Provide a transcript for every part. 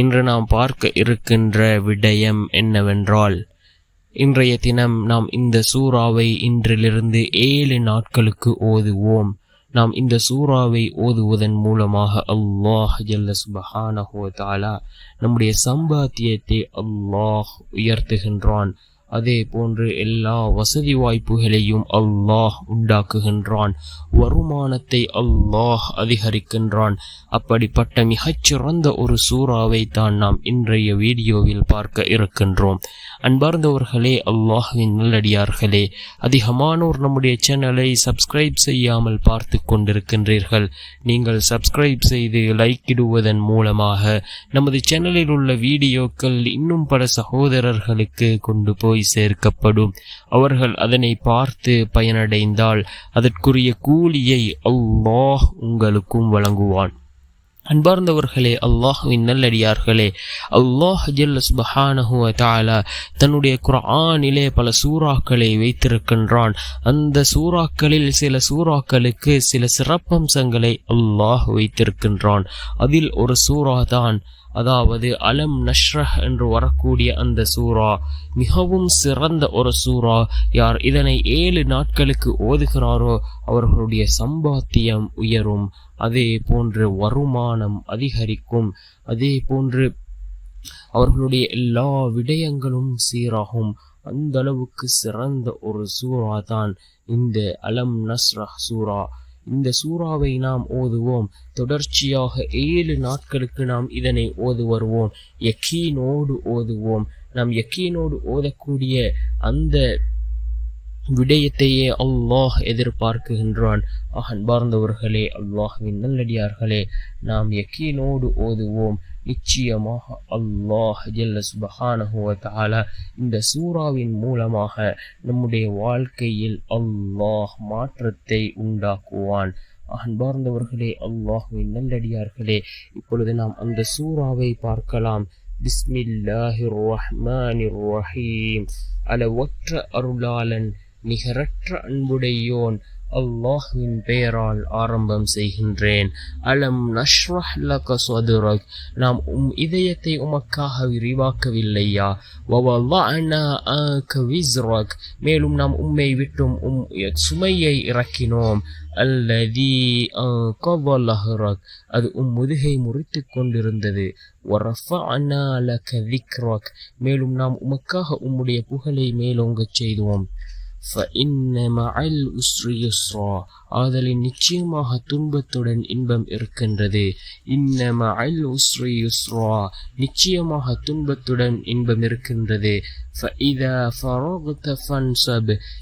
இன்று நாம் பார்க்க இருக்கின்ற விடயம் என்னவென்றால் இன்றைய தினம் நாம் இந்த சூறாவை இன்றிலிருந்து ஏழு நாட்களுக்கு ஓதுவோம். நாம் இந்த சூறாவை ஓதுவதன் மூலமாக அல்லாஹ் ஜல்ல சுபஹானஹோ தாலா நம்முடைய சம்பாத்தியத்தை அல்லாஹ் உயர்த்துகின்றான். அதே போன்று எல்லா வசதி வாய்ப்புகளையும் அல்லாஹ் உண்டாக்குகின்றான். வருமானத்தை அல்லாஹ் அதிகரிக்கின்றான். அப்படிப்பட்ட மிகச்சிறந்த ஒரு சூறாவை தான் நாம் இன்றைய வீடியோவில் பார்க்க இருக்கின்றோம். அன்பார்ந்தவர்களே அல்லாஹுவின் நல்லடியார்களே அதிகமானோர் நம்முடைய சேனலை சப்ஸ்கிரைப் செய்யாமல் பார்த்து கொண்டிருக்கின்றீர்கள். நீங்கள் சப்ஸ்கிரைப் செய்து லைக் இடுவதன் மூலமாக நமது சேனலில் உள்ள வீடியோக்கள் இன்னும் பல சகோதரர்களுக்கு கொண்டு போய் சேர்க்கப்படும். அவர்கள் அதனை பார்த்து பயனடைந்தால் அதற்குரிய கூலியை அல்லாஹ் உங்களுக்கும் வழங்குவான். அன்பார்ந்தவர்களே அல்லாஹுவின் நல்லடியார்களே அல்லாஹ் தாலா தன்னுடைய குரானிலே பல சூறாக்களை வைத்திருக்கின்றான். அந்த சூறாக்களில் சில சூறாக்களுக்கு சில சிறப்பம்சங்களை அல்லாஹ் வைத்திருக்கின்றான். அதில் ஒரு சூறா தான் அதாவது அலம் நஷ்ரஹ் என்று வரக்கூடிய அந்த சூரா மிகவும் சிறந்த ஒரு சூரா யார் இதனை ஏழு நாட்களுக்கு ஓதுகிறாரோ அவர்களுடைய சம்பாத்தியம் உயரும். அதே போன்று வருமானம் அதிகரிக்கும். அதே போன்று அவர்களுடைய எல்லா விடயங்களும் சீராகும். அந்த அளவுக்கு சிறந்த ஒரு சூறா தான் இந்த அலம் நஸ்ரஹ் சூரா இந்த சூறாவை நாம் ஓதுவோம். தொடர்ச்சியாக ஏழு நாட்களுக்கு நாம் இதனை ஓது வருவோம் யக்கீனோடு ஓதுவோம். நாம் யக்கீனோடு ஓதக்கூடிய அந்த விடயத்தையே அல்லாஹ் எதிர்பார்க்குகின்றான் அன்பார்ந்தவர்களே அல்லாஹ்வின் நல்லடியார்களே நாம் யக்கீனோடு ஓதுவோம். நிச்சயமாக அல்லாஹ் ஜல்ல சுபஹானஹுவ தஆலா இந்த சூறாவின் மூலமாக நம்முடைய வாழ்க்கையில் அல்லாஹ் மாற்றத்தை உண்டாக்குவான். அன்பார்ந்தவர்களே அல்லாஹுவின் நல்லடியார்களே இப்பொழுது நாம் அந்த சூறாவை பார்க்கலாம். பிஸ்மில்லாஹிர் ரஹ்மானிர் ரஹீம் ஒற்ற அருளாளன் நிகரற்ற அன்புடையோன் அல்லாஹ்வின் பெயரால் ஆரம்பம் செய்கின்றேன். அலம் நஷ்ரஹ் லக சதுரக். நாம் உம் இதயத்தை உமக்காக விரிவாக்கவில்லையா? வவல்லஅனா ஆக விஸ்ரக். மேலும் நாம் உம்மை விட்டும் உம் சுமையை இறக்கினோம். அல்லதி கவலஹரக் அது உம் முதுகை முறித்து கொண்டிருந்தது. வரஃபஅனா லக திக்ரக். மேலும் நாம் உமக்காக உம்முடைய புகழை மேலோங்கச் செய்தோம் ஆதலின் நிச்சயமாக துன்பத்துடன் இன்பம் இருக்கின்றது. இன்னம அல் உஸ்ரி யுஸ்ரா நிச்சயமாக துன்பத்துடன் இன்பம் இருக்கின்றது.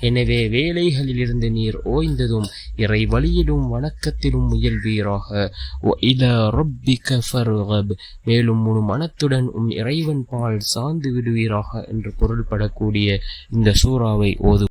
எனவே வேலைகளில் இருந்து நீர் ஓய்ந்ததும் இறை வழியிலும் வணக்கத்திலும் முயல்வீராக. மேலும் முழு மனத்துடன் உம் இறைவன் பால் சார்ந்து விடுவீராக என்று பொருள்படக்கூடிய இந்த சூறாவை ஓது